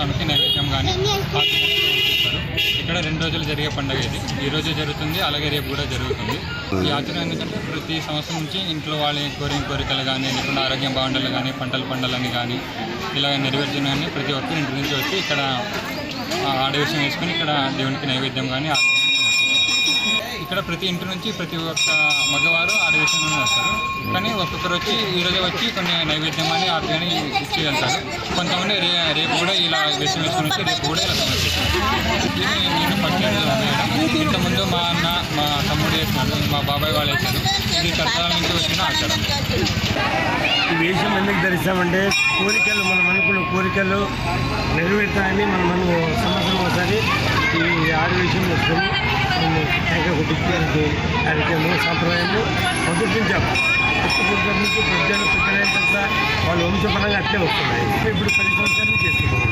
స్వామికి నైవేద్యం కానీ ఇక్కడ రెండు రోజులు జరిగే పండుగ ఇది. ఈ రోజు జరుగుతుంది అలాగే రేపు కూడా జరుగుతుంది. ఈ ఆచరణ ఎందుకంటే ప్రతి సంవత్సరం నుంచి ఇంట్లో వాళ్ళ కోరిన కోరికలు కానీ లేకుండా ఆరోగ్యం బాగుండాలి కానీ పంటలు పండాలని కానీ ఇలా నెరవేర్చని ప్రతి ఒక్కరు ఇంటి నుంచి వచ్చి ఇక్కడ ఆ, ఆడవేషం వేసుకొని ఇక్కడ దేవునికి నైవేద్యం కానీ ఇక్కడ ప్రతి ఇంటి నుంచి ప్రతి ఒక్క మగవారు ఆ కానీ ఒక్కొక్కరు వచ్చి ఈరోజే వచ్చి కొన్ని నైవేద్యం అని ఆట కానీ ఇచ్చి వెళ్తారు కొంతమంది రే రేపు కూడా ఇలా విషయం వేసుకుని వచ్చి రేపు కూడా ఇలా సమర్పిస్తారు నేను ఫస్ట్ టైం వేయడం ఇంతకుముందు మా అన్న మా తమ్ముడు వేసినాడు మా బాబాయ్ వాళ్ళు వేశారు ఇది తరతరాల నుంచి వచ్చిన ఆచారం. ఈ వేషం ఎందుకు ధరిస్తామంటే కోరికలు మనం అనుకున్న కోరికలు నెరవేరుతాయని మనం మనం సంవత్సరం ఒకసారి ఈ ఆరు వేషం వేసుకొని మనం టెంకాయ కొట్టించి కార్యక్రమం సంప్రదాయాన్ని మొదటించాం పుట్టుకుంటాం నుంచి ప్రజలు పుట్టిన తర్వాత వాళ్ళ వంశపరంగా అట్లే వస్తున్నాయి. ఇప్పుడు పది సంవత్సరాలు చేస్తున్నాం